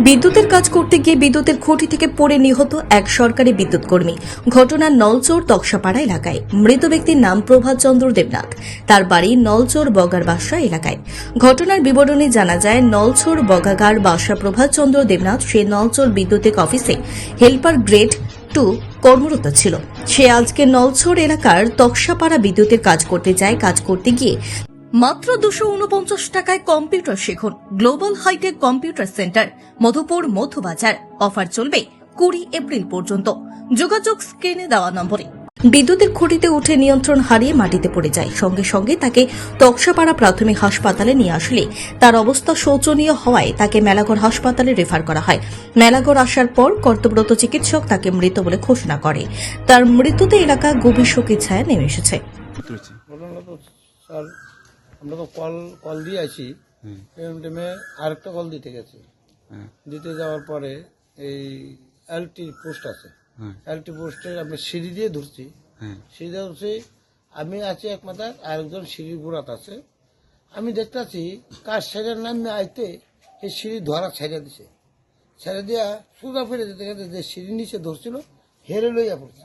বিদ্যুতের কাজ করতে গিয়ে বিদ্যুতের খুঁটি থেকে পড়ে নিহত এক সরকারি বিদ্যুৎ কর্মী ঘটনা নলচোর তকসাপাড়া এলাকায়। মৃত ব্যক্তির নাম প্রভাত চন্দ্র দেবনাথ। তার বাড়ি নলচোর বগার বাসা এলাকায়। ঘটনার বিবরণী জানা যায়, নলচোর বগাগার বাসা প্রভাত চন্দ্র দেবনাথ সে নলচোর বিদ্যুতিক অফিসে হেল্পার গ্রেড টু কর্মরত ছিল। সে আজকে নলছড় এলাকার তকসাপাড়া বিদ্যুতের কাজ করতে যায়। কাজ করতে গিয়ে মাত্র দুশো উনপঞ্চাশ টাকায় কম্পিউটার শিখুন। Global hitech computer centre, Madhupur Madhubazar offer চলবে কুড়ি এপ্রিল পর্যন্ত। যোগাযোগ স্ক্রিনে দেওয়া নম্বরে। বিদ্যুতের খুঁটিতে উঠে নিয়ন্ত্রণ হারিয়ে মাটিতে পড়ে যায়। সঙ্গে সঙ্গে তাকে তক্সাপাড়া প্রাথমিক হাসপাতালে নিয়ে আসলে তার অবস্থা শোচনীয় হওয়ায় তাকে মেলাঘর হাসপাতালে রেফার করা হয়। মেলাঘর আসার পর কর্তব্যরত চিকিৎসক তাকে মৃত বলে ঘোষণা করে। তার মৃত্যুতে এলাকা গভীর শোকের ছায়া নেমে এসেছে। আমরা তো কল কল দিয়ে আছি এরকম টাইমে আরেকটা কল দিতে গেছে। হ্যাঁ। দিতে যাওয়ার পরে এই এলটি পোস্ট আছে। হ্যাঁ। এলটি পোস্টে আমরা সিঁড়ি দিয়ে ধরছি। হ্যাঁ। সিঁড়ি দিয়ে ধরছি আমি আছি এক মাথায় আরেকজন সিঁড়ির গোড়াত আছে। আমি দেখতে আছি কার ছেড়ের নামে আইতে এই সিঁড়ি ধরা ছেড়ে দিছে। ছেড়ে দিয়া সোজা ফিরে যেতে গেছে যে সিঁড়ি নিচে ধরছিল হেরে লইয়া পড়ছে।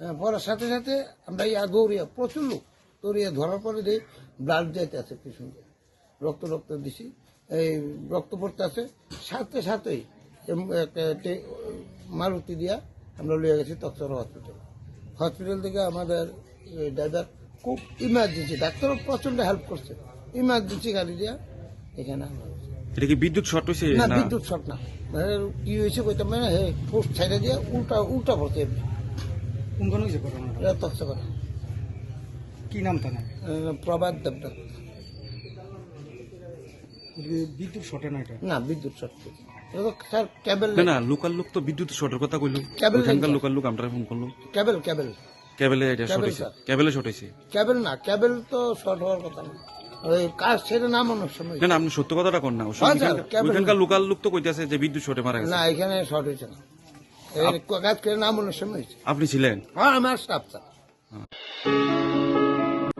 হ্যাঁ পড়ার সাথে সাথে আমরা ইয়া দৌড়িয়া প্রচুর লোক দৌড়িয়া ধরার পরে দেখি ব্লাড যাইতে আছে পিছন দিয়ে রক্ত রক্ত দিছি। এই রক্ত পড়তে আছে সাথে সাথেই একটা মারুতি দিয়া আমরা লিয়ে গেছি তক্সর হসপিটাল হসপিটাল থেকে আমাদের ড্রাইভার খুব ইমার্জেন্সি ডাক্তারও প্রচণ্ড হেল্প করছে। ইমার্জেন্সি গাড়ি দিয়া এখানে এটা কি বিদ্যুৎ শর্ট হয়েছে না বিদ্যুৎ শট না। মানে কি হয়েছে কইতাম মানে হে পোস্ট ছাইড়ে দিয়ে উল্টা উল্টা পড়ছে এমনি। কোনখানে হয়েছে ঘটনাটা? এটা তক্স করা কি নাম তার? প্রবাদ দেবনাথ। বিদ্যুৎ শটে না এটা? না বিদ্যুৎ স্যার ক্যাবেল না লোকাল লোক তো বিদ্যুৎ শর্টের কথা কইলো। লোকাল লোক আমরা ফোন করল। ক্যাবেল ক্যাবেল কেবলে এটা শর্ট। শর্ট ক্যাবেল না ক্যাবেল তো শর্ট হওয়ার কথা না। কাজ ছেড়ে নামানোর সময়। না আপনি সত্য কথাটা কোন না। ওইখানকার- ওইখানকার লোকাল লোক তো কইতাছে যে বিদ্যুৎ শর্টে মারা গেছে। না এখানে শর্ট হয়েছে না। কাজ করে নামানোর সময় হয়েছে। আপনি ছিলেন? হ্যাঁ আমার স্টাফ স্যার